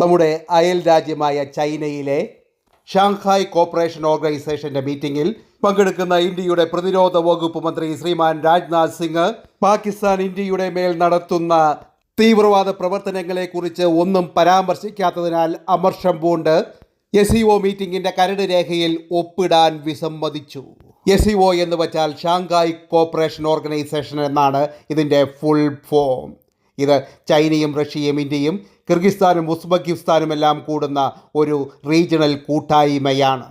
നമ്മുടെ അയൽ രാജ്യമായ ചൈനയിലെ ഷാങ്ഹായ് കോപ്പറേഷൻ ഓർഗനൈസേഷന്റെ മീറ്റിംഗിൽ പങ്കെടുക്കുന്ന ഇന്ത്യയുടെ പ്രതിരോധ വകുപ്പ് മന്ത്രി ശ്രീമാൻ രാജ്നാഥ് സിംഗ് പാകിസ്ഥാൻ ഇന്ത്യയുടെ മേൽ നടത്തുന്ന തീവ്രവാദ പ്രവർത്തനങ്ങളെക്കുറിച്ച് ഒന്നും പരാമർശിക്കാത്തതിനാൽ അമർഷം പൂണ്ട് എസ് ഇ ഒ മീറ്റിംഗിന്റെ കരട് രേഖയിൽ ഒപ്പിടാൻ വിസമ്മതിച്ചു. എസ് ഇ ഒ എന്ന് വച്ചാൽ ഷാങ്ഹായ് കോപ്പറേഷൻ ഓർഗനൈസേഷൻ എന്നാണ് ഇതിന്റെ ഫുൾ ഫോം. ഇത് ചൈനയും റഷ്യയും ഇന്ത്യയും കിർഗിസ്ഥാനും ഉസ്ബെക്കിസ്ഥാനും എല്ലാം കൂടുന്ന ഒരു റീജിയണൽ കൂട്ടായ്മയാണ്.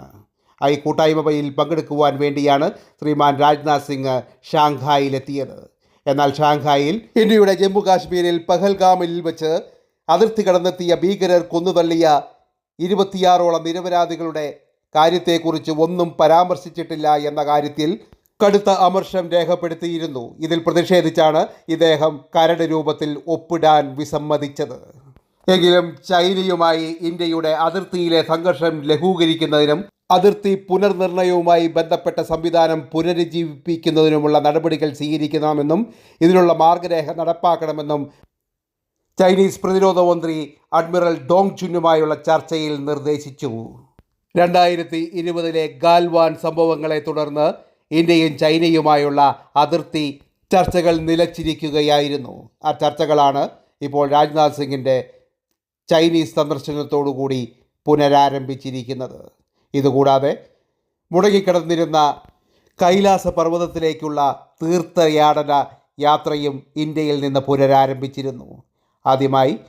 ആ ഈ കൂട്ടായ്മയിൽ പങ്കെടുക്കുവാൻ വേണ്ടിയാണ് ശ്രീമാൻ രാജ്നാഥ് സിംഗ് ഷാങ്ഹായിലെത്തിയത്. എന്നാൽ ഷാങ്ഹായിൽ ഇന്ത്യയുടെ ജമ്മു കാശ്മീരിൽ പഹൽഗാമിൽ വെച്ച് അതിർത്തി കടന്നെത്തിയ ഭീകരർ കൊന്നുതള്ളിയ ഇരുപത്തിയാറോളം നിരപരാധികളുടെ കാര്യത്തെക്കുറിച്ച് ഒന്നും പരാമർശിച്ചിട്ടില്ല എന്ന കാര്യത്തിൽ കടുത്ത അമർഷം രേഖപ്പെടുത്തിയിരുന്നു. ഇതിൽ പ്രതിഷേധിച്ചാണ് ഇദ്ദേഹം കരട് രൂപത്തിൽ ഒപ്പിടാൻ വിസമ്മതിച്ചത്. എങ്കിലും ചൈനയുമായി ഇന്ത്യയുടെ അതിർത്തിയിലെ സംഘർഷം ലഘൂകരിക്കുന്നതിനും അതിർത്തി പുനർനിർണയവുമായി ബന്ധപ്പെട്ട സംവിധാനം പുനരുജ്ജീവിപ്പിക്കുന്നതിനുമുള്ള നടപടികൾ സ്വീകരിക്കണമെന്നും ഇതിനുള്ള മാർഗരേഖ നടപ്പാക്കണമെന്നും ചൈനീസ് പ്രതിരോധ മന്ത്രി അഡ്മിറൽ ഡോങ് ചുന്നുമായുള്ള ചർച്ചയിൽ നിർദ്ദേശിച്ചു. രണ്ടായിരത്തി ഇരുപതിലെ ഗാൽവാൻ സംഭവങ്ങളെ തുടർന്ന് ഇന്ത്യയും ചൈനയുമായുള്ള അതിർത്തി ചർച്ചകൾ നിലച്ചിരിക്കുകയായിരുന്നു. ആ ചർച്ചകളാണ് ഇപ്പോൾ രാജ്നാഥ് സിംഗിന്റെ ചൈനീസ് സന്ദർശനത്തോടുകൂടി പുനരാരംഭിച്ചിരിക്കുന്നത്. ഇതുകൂടാതെ മുടങ്ങിക്കിടന്നിരുന്ന കൈലാസ പർവതത്തിലേക്കുള്ള തീർത്ഥയാടന യാത്രയും ഇന്ത്യയിൽ നിന്ന് പുനരാരംഭിച്ചിരുന്നു. ആദ്യമായി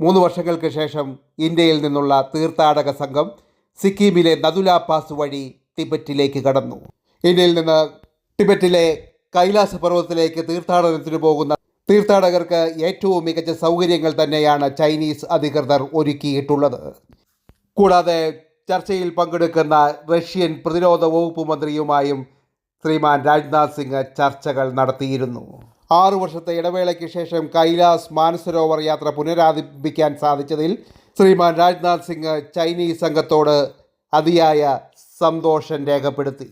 മൂന്ന് വർഷങ്ങൾക്ക് ശേഷം ഇന്ത്യയിൽ നിന്നുള്ള തീർത്ഥാടക സംഘം സിക്കിമിലെ നദുല പാസ് വഴി ടിബറ്റിലേക്ക് കടന്നു. ഇന്ത്യയിൽ നിന്ന് ടിബറ്റിലെ കൈലാസ പർവതത്തിലേക്ക് തീർത്ഥാടനത്തിന് പോകുന്ന തീർത്ഥാടകർക്ക് ഏറ്റവും മികച്ച സൗകര്യങ്ങൾ തന്നെയാണ് ചൈനീസ് അധികൃതർ ഒരുക്കിയിട്ടുള്ളത്. കൂടാതെ ചർച്ചയിൽ പങ്കെടുക്കുന്ന റഷ്യൻ പ്രതിരോധ വകുപ്പ് മന്ത്രിയുമായും ശ്രീമാൻ രാജ്നാഥ് സിംഗ് ചർച്ചകൾ നടത്തിയിരുന്നു. ആറു വർഷത്തെ ഇടവേളയ്ക്ക് ശേഷം കൈലാസ് മാനസരോവർ യാത്ര പുനരാരംഭിക്കാൻ സാധിച്ചതിൽ ശ്രീമാൻ രാജ്നാഥ് സിംഗ് ചൈനീസ് സംഘത്തോട് അതിയായ സന്തോഷം രേഖപ്പെടുത്തി.